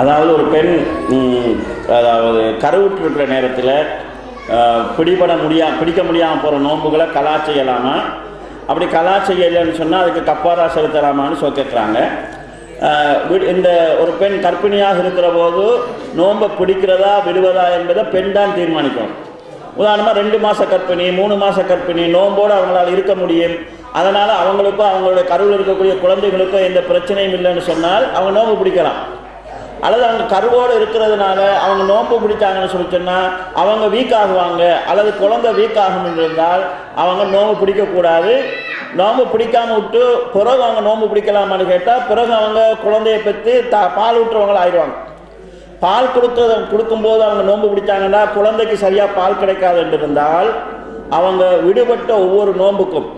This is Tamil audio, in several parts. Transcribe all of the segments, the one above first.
அதாவது ஒரு பெண் அதாவது கருவுற்று இருக்கிற நேரத்தில் பிடிபட முடியா பிடிக்க முடியாமல் போகிற நோன்புகளை கலா செய்யலாமா? அப்படி கலா செய்யலைன்னு சொன்னால் அதுக்கு கப்பாரா செலுத்தலாமான்னு சொல்லி கேட்குறாங்க இந்த ஒரு பெண் கற்பிணியாக இருக்கிற போது நோன்பை பிடிக்கிறதா விடுவதா என்பதை பெண் தான் தீர்மானிக்கும். உதாரணமாக ரெண்டு மாத கற்பிணி மூணு மாத கற்பிணி நோம்போடு அவங்களால் இருக்க முடியும். அதனால் அவங்களுக்கும் அவங்களுடைய கருவில் இருக்கக்கூடிய குழந்தைகளுக்கும் எந்த பிரச்சனையும் இல்லைன்னு சொன்னால் அவங்க நோன்பு பிடிக்கலாம். அல்லது அவங்க கருவோடு இருக்கிறதுனால அவங்க நோன்பு பிடிச்சாங்கன்னு சொல்லி சொன்னால் அவங்க வீக் ஆகுவாங்க. அல்லது குழந்தை வீக் ஆகும் இருந்தால் அவங்க நோம்பு பிடிக்கக்கூடாது. நோம்பு பிடிக்காம விட்டு பிறகு அவங்க நோன்பு பிடிக்கலாமான்னு கேட்டால் பிறகு அவங்க குழந்தைய பெற்று த பால் விட்டுறவங்கள ஆயிடுவாங்க. பால் கொடுக்கறது கொடுக்கும்போது அவங்க நோன்பு பிடிச்சாங்கன்னா குழந்தைக்கு சரியாக பால் கிடைக்காது என்று இருந்தால் அவங்க விடுபட்ட ஒவ்வொரு நோன்புக்கும்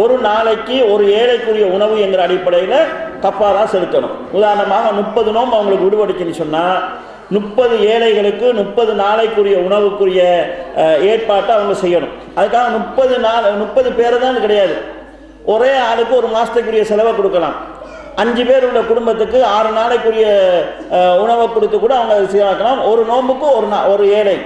ஒரு நாளைக்கு ஒரு ஏழைக்குரிய உணவு என்கிற அடிப்படையில் கப்பாரா செலுத்தணும். உதாரணமாக முப்பது நோம்பு அவங்களுக்கு விடுபடுச்சுன்னு சொன்னால் முப்பது ஏழைகளுக்கு முப்பது நாளைக்குரிய உணவுக்குரிய ஏற்பாட்டை அவங்க செய்யணும். அதுக்காக முப்பது நாள் முப்பது பேர் தான் கிடையாது. ஒரே ஆளுக்கு ஒரு மாதத்துக்குரிய செலவை கொடுக்கலாம். அஞ்சு பேர் உள்ள குடும்பத்துக்கு ஆறு நாளைக்குரிய உணவை கொடுத்து கூட அவங்க சீராக்கலாம். ஒரு நோம்புக்கு ஒரு நா ஒரு ஏழை.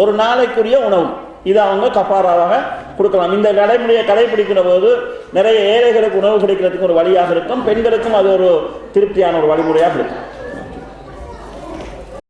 ஒரு நாளைக்குரிய உணவு. இது அவங்க கப்பாராவாக கொடுக்கலாம். இந்த நடைமுறையை கடைபிடிக்கிற போது நிறைய ஏழைகளுக்கு உணவு கிடைக்கிறதுக்கு ஒரு வழியாக இருக்கும். பெண்களுக்கும் அது ஒரு திருப்தியான ஒரு வழிமுறையாக இருக்கும்.